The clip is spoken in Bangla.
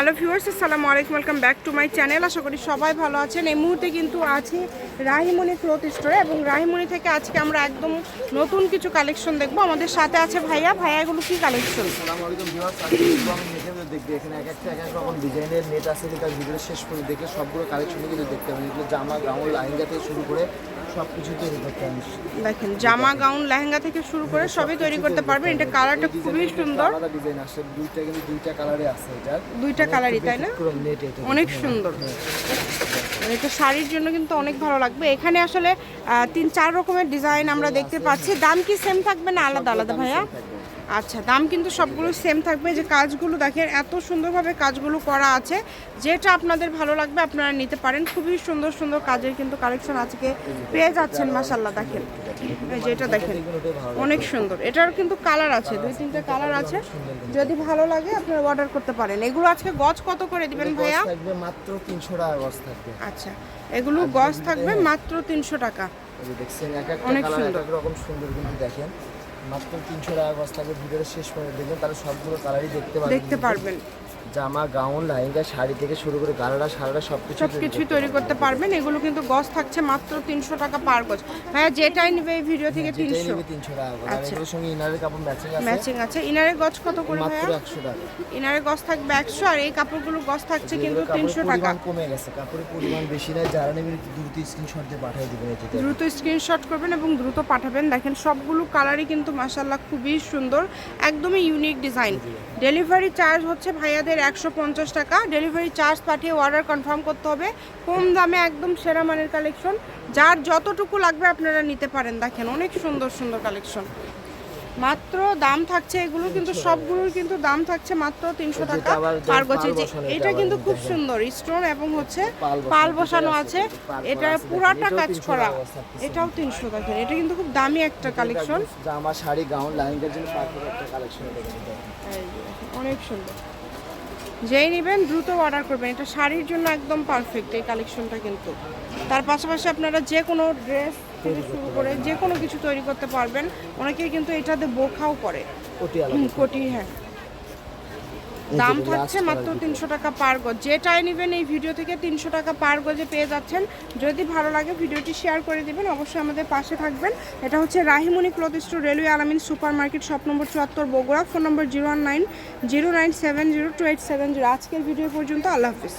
হ্যালো ভিউয়ার্স, আসসালামু আলাইকুম, welcome back to my channel. আশা করি সবাই ভালো আছেন। এই মুহূর্তে কিন্তু আছি রাহিমণি ক্লোথ স্টোরে এবং রাহিমণি থেকে আজকে আমরা একদম নতুন কিছু কালেকশন দেখব। আমাদের সাথে আছে ভাইয়া। ভাইয়া, এগুলো কি কালেকশন? নেটে দেখবে এখানে এক একটা এক এক রকম ডিজাইনের নেট আছে যেটা ভিডিও শেষ করে দেখলে সবগুলো কালেকশনই কিন্তু দেখতে পাবেন। এগুলো জামা গাউন লাইঙ্গা থেকে শুরু করে সব কিছু তৈরি করতে আমি দেখেন জামা গাউন লেহেঙ্গা থেকে শুরু করে সবই তৈরি করতে পারবেন। এটা কালারটা খুবই সুন্দর। আলাদা ডিজাইন আসে দুইটা কিন্তু দুইটা কালারে আছে এটা। দুইটা কালারই তাই না? অনেক সুন্দর। মানে এটা শাড়ির জন্য কিন্তু অনেক ভালো লাগবে। এখানে আসলে তিন চার রকমের ডিজাইন আমরা দেখতে পাচ্ছি। দাম কি সেম থাকবে না আলাদা আলাদা ভাইয়া? আচ্ছা দাম কিন্তু সবগুলো সেম থাকবে। যে কাজগুলো দেখেন এত সুন্দরভাবে কাজগুলো করা আছে যেটা আপনাদের ভালো লাগবে আপনারা নিতে পারেন। খুবই সুন্দর সুন্দর কাজের কিন্তু কালেকশন আজকে পেয়ে যাচ্ছেন মাসাল্লাহ দেখেন। এই যে এটা দেখেন অনেক সুন্দর। এটার কিন্তু কালার আছে দুই তিনটা কালার আছে। যদি ভালো লাগে আপনারা অর্ডার করতে পারেন। এগুলো আজকে গজ কত করে দিবেন ভাইয়া? থাকবে মাত্র 300 টাকা গজ থাকবে। আচ্ছা এগুলো গজ থাকবে মাত্র তিনশো টাকা। অনেক সুন্দর। রকম সুন্দর কিন্তু দেখেন। মাত্র 300 টাকা গজ থাকবে শেষ করে দেখবেন, তাহলে সবগুলো কালারই দেখতে পাবেন দেখতে পারবেন। জামা গাউন লাইঙ্গা শাড়ি থেকে শুরু করে গালারা সারারা সব কিছু সব কিছুই তৈরি করতে পারবেন। এগুলো কিন্তু গজ থাকছে মাত্র তিনশো টাকা পার গজ। ভাইয়া যেটাই নেবে এই ভিডিও থেকে যেটাই তিনশো। 300 টাকা আচ্ছা। সঙ্গে ইনারের কাপড় ম্যাচিং আছে? ম্যাচিং আছে। ইনারের গজ কত করে মাত্র ভাইয়া? 100 টাকা। ইনারের গজ থাকবে একশো আর এই কাপড়গুলো গজ থাকছে কিন্তু তিনশো টাকা। কমে গেছে। কাপড়ের পরিমাণ বেশি নাই যারা নেবেন দ্রুত স্ক্রিনশট দিয়ে পাঠিয়ে দিবেন দ্রুত স্ক্রিনশট করবেন এবং দ্রুত পাঠাবেন। দেখেন সবগুলো কালারই কিন্তু মাসাল্লাহ খুবই সুন্দর। একদমই ইউনিক ডিজাইন ডেলিভারি চার্জ হচ্ছে ভাইয়াদের একশো পঞ্চাশ টাকা। ডেলিভারি চার্জ পাঠিয়ে অর্ডার কনফার্ম করতে হবে। কম দামে একদম সেরা মানের কালেকশন যার যতটুকু লাগবে আপনারা নিতে পারেন। দেখেন অনেক সুন্দর সুন্দর কালেকশন মাত্র দাম থাকছে এগুলো কিন্তু সবগুলোর কিন্তু দাম থাকছে মাত্র তিনশো টাকা পার যে এটা কিন্তু খুব সুন্দর স্টোন এবং হচ্ছে পাল বসানো, আছে, এটা পুরাটা কাজ করা। এটাও তিনশো দেখেন এটা কিন্তু খুব দামি একটা কালেকশন জামা শাড়ি গাউন লাইঙ্গার জন্য পারফেক্ট একটা কালেকশন অনেক সুন্দর। যেই নেবেন দ্রুত অর্ডার করবেন। এটা শাড়ির জন্য একদম পারফেক্ট এই কালেকশনটা কিন্তু। তার পাশাপাশি আপনারা যে কোনো ড্রেস থেকে শুরু করে যে কোনো কিছু তৈরি করতে পারবেন। অনেকেই কিন্তু এটাতে বোখাও করে। কোটি কোটি হ্যাঁ। দাম থাকছে মাত্র তিনশো টাকা পার গজ। যেটাই নেবেন এই ভিডিও থেকে তিনশো টাকা পার গজে পেয়ে যাচ্ছেন। যদি ভালো লাগে ভিডিওটি শেয়ার করে দেবেন অবশ্যই আমাদের পাশে থাকবেন। এটা হচ্ছে Rahimoni cloth store railway Alamin super market shop number চুয়াত্তর Bogura. Phone number zero one nine zero nine seven zero two eight seven zero আজকের ভিডিও পর্যন্ত আল্লাহ হাফিজ।